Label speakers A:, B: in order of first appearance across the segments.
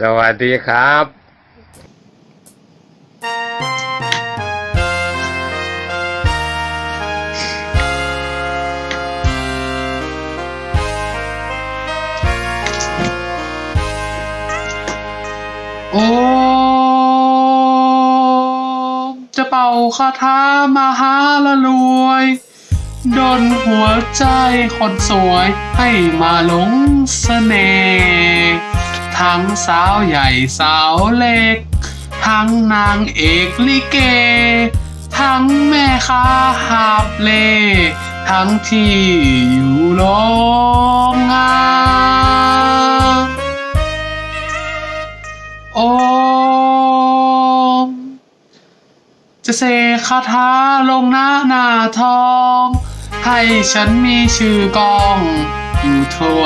A: สวัสดีครับ
B: โอ้จะเป่าคาถามาหาละรวยดนหัวใจคนสวยให้มาหลงเสน่ห์ ทั้งสาวใหญ่สาวเล็ก ทั้งนางเอกลิเก ทั้งแม่ค้าหาบเล่ทั้งที่อยู่โรงงานโอมจะเสกคาถาลงหน้าหน้าทอง ให้ฉันมีชื่อกอง อยู่ทั่ว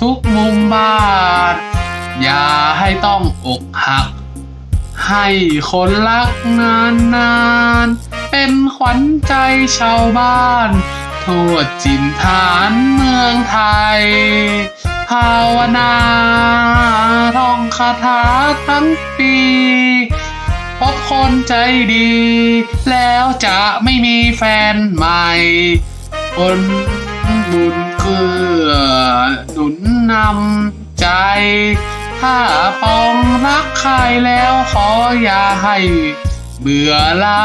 B: ทุกมุมบ้าน ให้ต้องอกหัก ให้คนรักนานนานเป็นขวัญใจชาวบ้านทั่วจินฐานเมืองไทย ภาวนาท่องคาถาทั้งปี พบคนใจดี แล้วจะไม่มีแฟนใหม่คนบุญเกื้อหนุนนำใจ ถ้าปองรักใครแล้วขออย่าให้เบื่อลา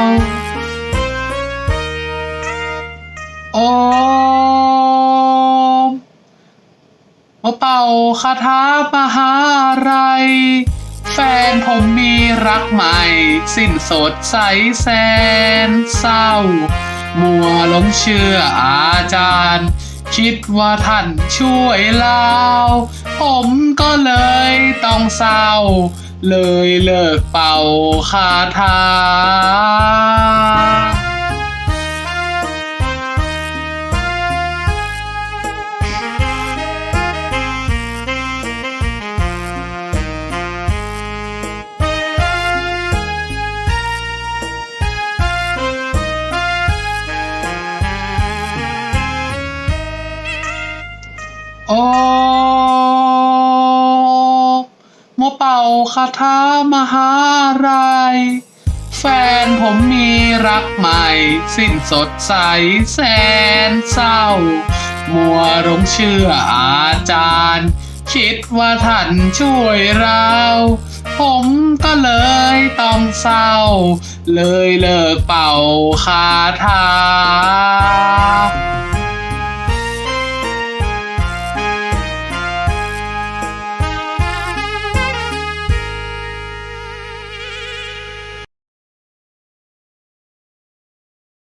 B: วโอมมาเป่าคาถามหาอะไร แฟนผมมีรักใหม่ สิ้นสดใสแสนเศร้า มัวหลงเชื่ออาจารย์ คิดว่าท่านช่วยเราผมก็เลยต้องเศร้า เลยเลิกเป่าคาถา โอ้โมเป่าคาถามหาไรแฟนผมมีรักใหม่ สิ้นสดใสแสนเศร้า มัวหลงเชื่ออาจารย์ คิดว่าท่านช่วยเรา ผมก็เลยต้องเศร้า เลยเลิกเป่าคาถา